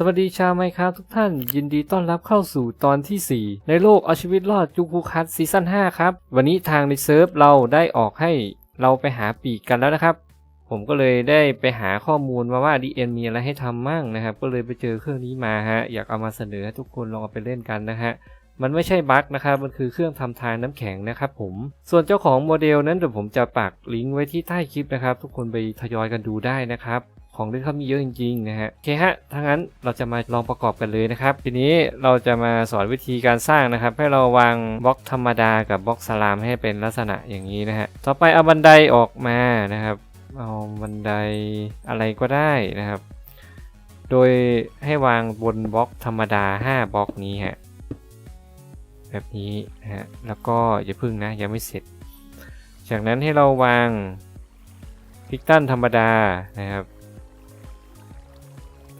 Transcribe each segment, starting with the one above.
สวัสดีชาวไมครับทุกท่าน ยินดีต้อนรับเข้าสู่ตอนที่ 4 ในโลกเอาชีวิตรอดจูคูคัสซีซั่น5ครับ วันนี้ทางในเซิร์ฟเราได้ออกให้เราไปหาปีกกันแล้วนะครับ ผมก็เลยได้ไปหาข้อมูลมาว่า DN มีอะไรให้ทำมั่งนะครับ ก็เลยไปเจอเครื่องนี้มาฮะ อยากเอามาเสนอให้ทุกคนลองเอาไปเล่นกันนะฮะมันไม่ใช่บั๊กนะครับ มันคือเครื่องทำทางน้ำแข็งนะครับผม ส่วนเจ้าของโมเดลนั้นเดี๋ยวผมจะปักลิงก์ไว้ที่ใต้คลิปนะครับ ทุกคนไปทยอยกันดูได้นะครับ ของเล่นเขามีเยอะจริงๆนะฮะโอเคฮะถ้างั้นเราจะมาลองประกอบกันเลยนะครับ ทีนี้เราจะมาสอนวิธีการสร้างนะครับ ให้เราวางบล็อกธรรมดากับบล็อกสลามให้เป็นลักษณะอย่างนี้นะฮะต่อไปเอาบันไดออกมานะครับ เอาบันไดอะไรก็ได้นะครับ โดยให้วางบนบล็อกธรรมดา 5บล็อกนี้ฮะแบบนี้นะฮะแล้วก็อย่าพึ่งนะยังไม่เสร็จ จากนั้นให้เราวางพิกตันธรรมดานะครับ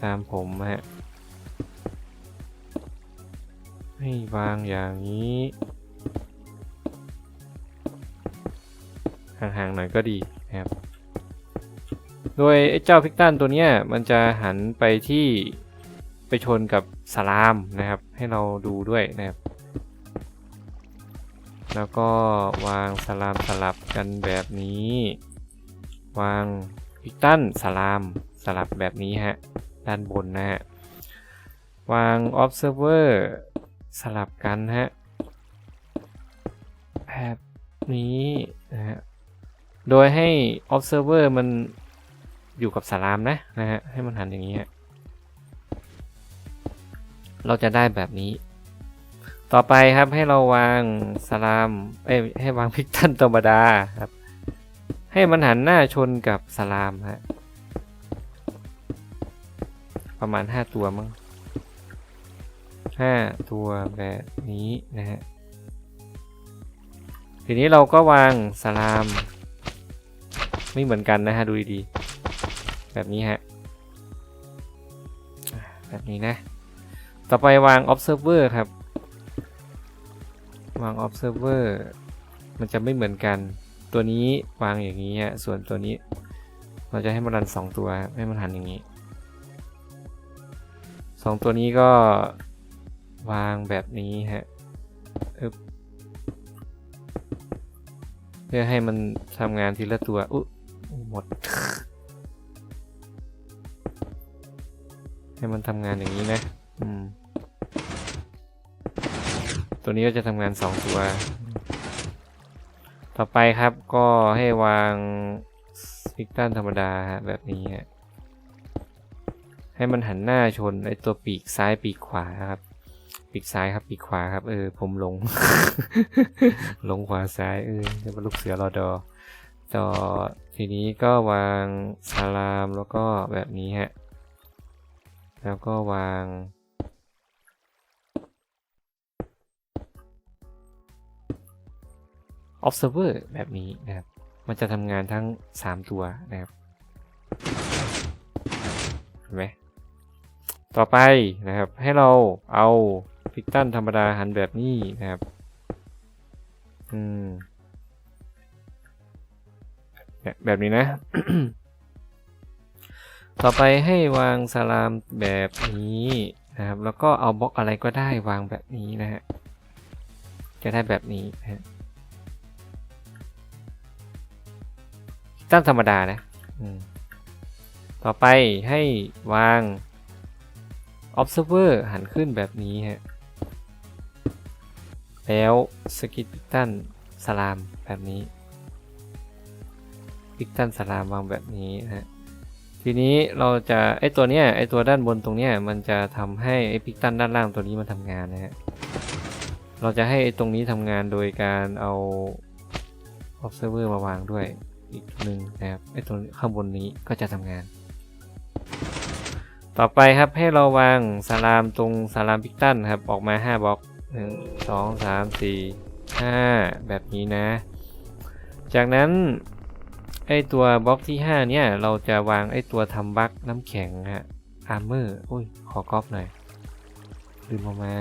ตามผมฮะ ให้วางอย่างนี้ห่างๆหน่อยก็ดีนะครับ โดยไอ้เจ้าพิกตันตัวเนี้ยมันจะหันไปที่ไปชนกับสลามนะครับ ให้เราดูด้วยนะครับ แล้วก็วางสลามสลับกันแบบนี้ วางพิกตันสลามสลับแบบนี้ฮะ ด้านบนนะฮะ วาง observer สลับกันฮะ แบบนี้นะฮะ โดยให้ observer มันอยู่กับสลามนะนะฮะ ให้มันหันอย่างนี้ฮะ เราจะได้แบบนี้ ต่อไปครับให้เราวางสลาม เอ้ให้วางพิกตันธรรมดาครับ ให้มันหันหน้าชนกับสลามฮะ ประมาณ 5 ตัวมั้ง5ตัวแบบนี้นะฮะ ทีนี้เราก็วางสลาม ไม่เหมือนกันนะฮะ ดูดีๆ แบบนี้ฮะ แบบนี้นะ ต่อไปวาง observer ครับ วาง observer มันจะไม่เหมือนกัน ตัวนี้วางอย่างนี้ฮะ ส่วนตัวนี้ เราจะให้มันรันสองตัว ให้มันหันอย่างนี้ สองตัวนี้ก็วางแบบนี้ฮะเพื่อให้มันทำงานทีละตัว อุ๊หมด ให้มันทำงานอย่างนี้นะอืมตัวนี้ก็จะทำงานสองตัว ต่อไปครับก็ให้วางพิกตันธรรมดาฮะแบบนี้ฮะ ให้มันหันหน้าชนไอตัวปีกซ้ายปีกขวาครับปีกซ้ายครับปีกขวาครับเออผมลง ลงขวาซ้ายเออจะเป็นลูกเสือรอดอต่อทีนี้ก็วางสลามแล้วก็แบบนี้ฮะ แล้วก็วาง observer แบบนี้นะครับ มันจะทำงานทั้ง 3 ตัวนะครับ เห็นไหม ต่อไปนะครับให้เราเอาพิกตันธรรมดาหันแบบนี้นะครับอืมแบบแบบนี้นะ ต่อไปให้วางสลามแบบนี้นะครับ แล้วก็เอาบล็อกอะไรก็ได้วางแบบนี้นะฮะจะได้แบบนี้นะฮะตั้งธรรมดานะต่อไปให้วาง observer หันขึ้นแบบนี้ฮะ แล้วสกิ p พิกตันสลามแบบนี้พิกตันสลามวางแบบนี้ฮะ ทีนี้เราจะไอตัวเนี้ยไอตัวด้านบนตรงเนี้ยมันจะทำให้ไอพิกตันด้านล่างตัวนี้มันทำงานนะฮะ เราจะให้ไอตรงนี้ทำงานโดยการเอา observer มาวางด้วยอีกหนึ่งนะครับไอตัวข้างบนนี้ก็จะทำงาน ต่อไปครับให้เราวางสลามตรงสลามพิกตันครับออกมา 5บล็อก1 2 3 4 5 แบบนี้นะ จากนั้นไอตัวบล็อกที่ 5 เนี่ย เราจะวางไอตัวทำบัคน้ำแข็งฮะอาร์เมอร์อุ้ย ขอกอฟหน่อยลืมออกมา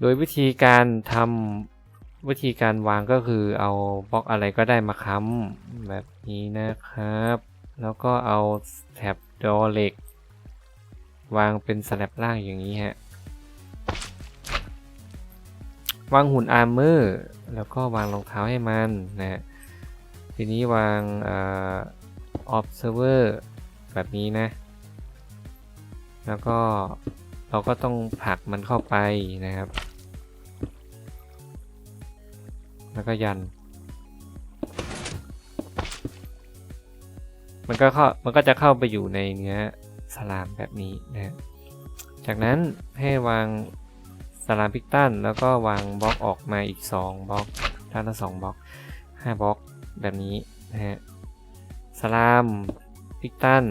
โดยวิธีการทำวิธีการวางก็คือเอาบล็อกอะไรก็ได้มาค้ำแบบ นี้นะครับ แล้วก็เอาแถบดอเหล็ก วางเป็นสแลบล่างอย่างนี้ฮะ วางหุ่นอาร์เมอร์แล้วก็วางรองเท้าให้มันนะฮะทีนี้วางเอ่อ observer แบบนี้นะ แล้วก็เราก็ต้องผลักมันเข้าไปนะครับ แล้วก็ยัน มันก็เข้ามันก็จะเข้าไปอยู่ในเนื้อสลามแบบนี้นะจากนั้นให้วางสลามพิกตันแล้วก็วางบล็อกออกมาอีก 2บล็อกด้านละ2บล็อก5บล็อกแบบนี้นะฮะสลามพิกตัน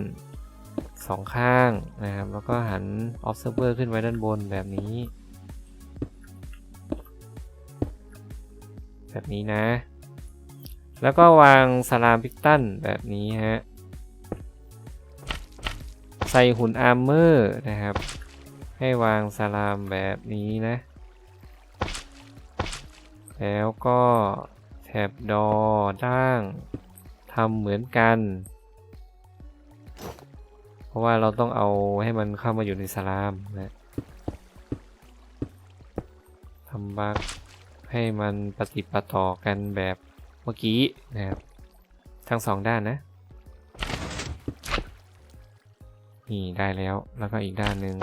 สองข้างนะครับแล้วก็หัน observer ขึ้นไว้ด้านบนแบบนี้ แบบนี้นะ แล้วก็วางสลามพิกตันแบบนี้ฮะ ส่หุ่นอาร์เมอร์นะครับ ให้วางสลามแบบนี้นะ แล้วก็แถบดอด้างทำเหมือนกัน เพราะว่าเราต้องเอาให้มันเข้ามาอยู่ในสลามนะทำบักให้มันปฏิปต่อกันแบบเมื่อกี้นะครับ ทั้งสองด้านนะ นี่ได้แล้ว แล้วก็อีกด้านหนึ่ง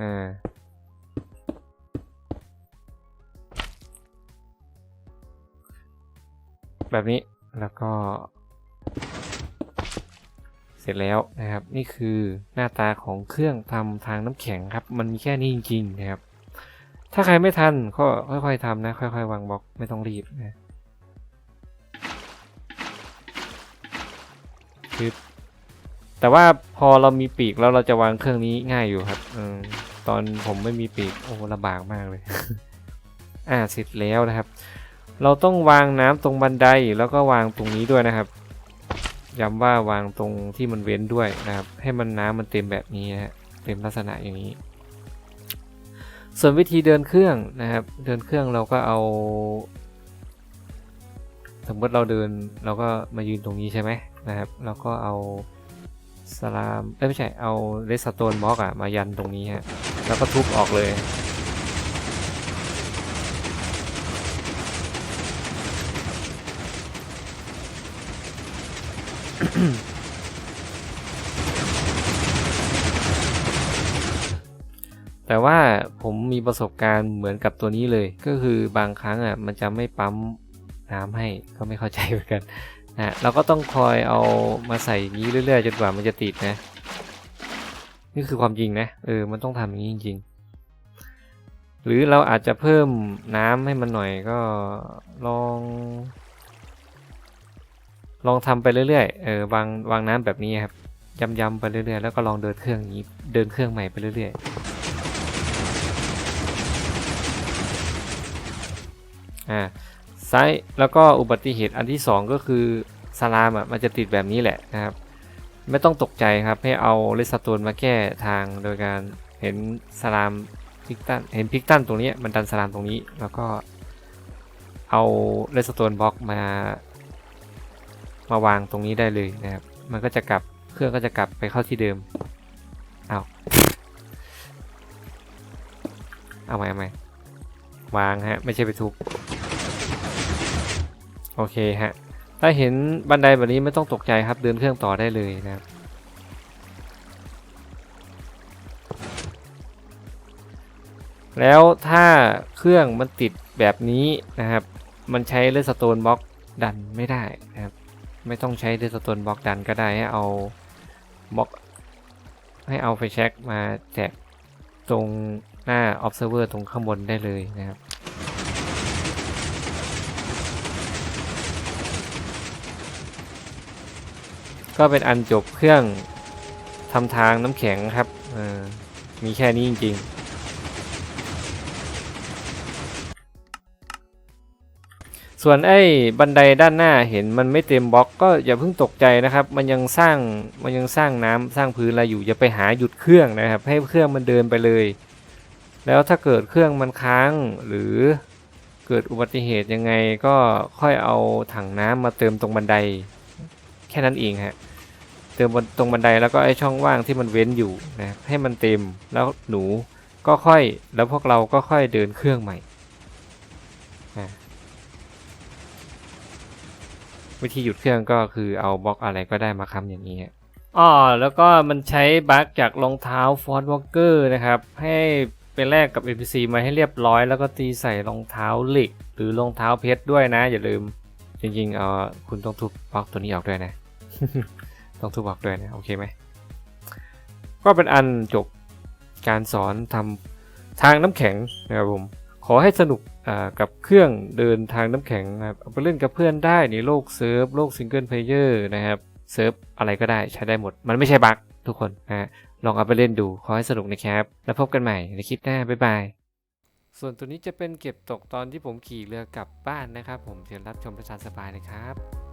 อ่าแบบนี้แล้วก็ เสร็จแล้วนะครับ นี่คือหน้าตาของเครื่องทำทางน้ำแข็งครับ มันมีแค่นี้จริงๆนะครับ ถ้าใครไม่ทันก็ค่อยๆทำนะ ค่อยๆวางบล็อกไม่ต้องรีบนะคือแต่ว่าพอเรามีปีกแล้วเราจะวางเครื่องนี้ง่ายอยู่ครับอตอนผมไม่มีปีกโอ้ลำบากมากเลย อ่าเสร็จแล้วนะครับ เราต้องวางน้ำตรงบันไดแล้วก็วางตรงนี้ด้วยนะครับย้ำว่าวางตรงที่มันเว้นด้วยนะครับ ให้มันน้ำมันเต็มแบบนี้นะฮะเต็มลักษณะอย่างนี้ ส่วนวิธีเดินเครื่องนะครับ เดินเครื่องเราก็เอา สมมติเราเดินเราก็มายืนตรงนี้ใช่ไหมนะครับแล้วก็เอาสลามเอ้ยไม่ใช่เอาเรสโตนบล็อกอะมายันตรงนี้ฮะแล้วก็ทุบออกเลย แต่ว่าผมมีประสบการณ์เหมือนกับตัวนี้เลย ก็คือบางครั้งอะมันจะไม่ปั๊มน้ำให้ก็ไม่เข้าใจเหมือนกันนะเราก็ต้องคอยเอามาใส่อย่างนี้เรื่อยๆจนกว่ามันจะติดนะ นี่คือความจริงนะเออมันต้องทำอย่างนี้จริงๆ หรือเราอาจจะเพิ่มน้ำให้มันหน่อยก็ลอง ลองทำไปเรื่อยๆเออวางวางน้ำแบบนี้ครับย้ำๆไปเรื่อยๆแล้วก็ลองเดินเครื่องอย่างนี้เดินเครื่องใหม่ไปเรื่อยๆ อ่าซ้ายแล้วก็อุบัติเหตุอันที่ 2 ก็คือสลามอะมันจะติดแบบนี้แหละนะครับ ไม่ต้องตกใจครับให้เอาเลสโตนมาแก้ทางโดยการเห็นสลามพิกตันเห็นพิกตันตรงนี้มันดันสลามตรงนี้แล้วก็เอาเลสโตนบล็อกมามาวางตรงนี้ได้เลยนะครับ มันก็จะกลับเครื่องก็จะกลับไปเข้าที่เดิมเอาเอาใหม่เอาใหม่วางฮะไม่ใช่ไปทุบ โอเคฮะ ถ้าเห็นบันไดแบบนี้ไม่ต้องตกใจครับเดินเครื่องต่อได้เลยนะครับ แล้วถ้าเครื่องมันติดแบบนี้นะครับ มันใช้เลสโตนบล็อกดันไม่ได้นะครับ ไม่ต้องใช้เลสโตนบล็อกดันก็ได้ให้เอาบล็อกให้เอาไฟแช็กมาแจกตรงหน้า observer ตรงข้างบนได้เลยนะครับ ก็เป็นอันจบเครื่องทำทางน้ำแข็งครับมีแค่นี้จริงๆ ส่วนไอ้บันไดด้านหน้าเห็นมันไม่เต็มบล็อกก็อย่าเพิ่งตกใจนะครับ มันยังสร้างมันยังสร้างน้ำสร้างพื้นอะไรอยู่อย่าไปหาหยุดเครื่องนะครับ ให้เครื่องมันเดินไปเลย แล้วถ้าเกิดเครื่องมันค้างหรือเกิดอุบัติเหตุยังไงก็ค่อยเอาถังน้ำมาเติมตรงบันได แค่นั้นเองฮะ เติมบนตรงบันไดแล้วก็ไอช่องว่างที่มันเว้นอยู่นะให้มันเต็มแล้วหนูก็ค่อยแล้วพวกเราก็ค่อยเดินเครื่องใหม่วิธีหยุดเครื่องก็คือเอาบล็อกอะไรก็ได้มาค้ำอย่างนี้อ๋อแล้วก็มันใช้บั๊กจากรองเท้าฟอร์ดวอลเกอร์นะครับ ให้ไปแลกกับ NPC มาให้เรียบร้อย แล้วก็ตีใส่รองเท้าเหล็ก หรือรองเท้าเพชรด้วยนะ อย่าลืม จริงๆเออคุณต้องทุบบล็อกตัวนี้ออกด้วยนะ ต้องทุบออกด้วยนะ โอเคไหม ก็เป็นอันจบการสอนทำทางน้ำแข็งนะครับผม ขอให้สนุกกับเครื่องเดินทางน้ำแข็งนะครับเอาไปเล่นกับเพื่อนได้ในโลกเซิร์ฟโลกซิงเกิลเพลเยอร์นะครับเซิร์ฟอะไรก็ได้ใช้ได้หมด มันไม่ใช่บั๊กทุกคนนะฮะลองเอาไปเล่นดู ขอให้สนุกนะครับ แล้วพบกันใหม่ในคลิปหน้า บ๊ายบาย ส่วนตัวนี้จะเป็นเก็บตกตอนที่ผมขี่เรือกลับบ้านนะครับ ผมเชิญรับชมประชาสบายนะครับ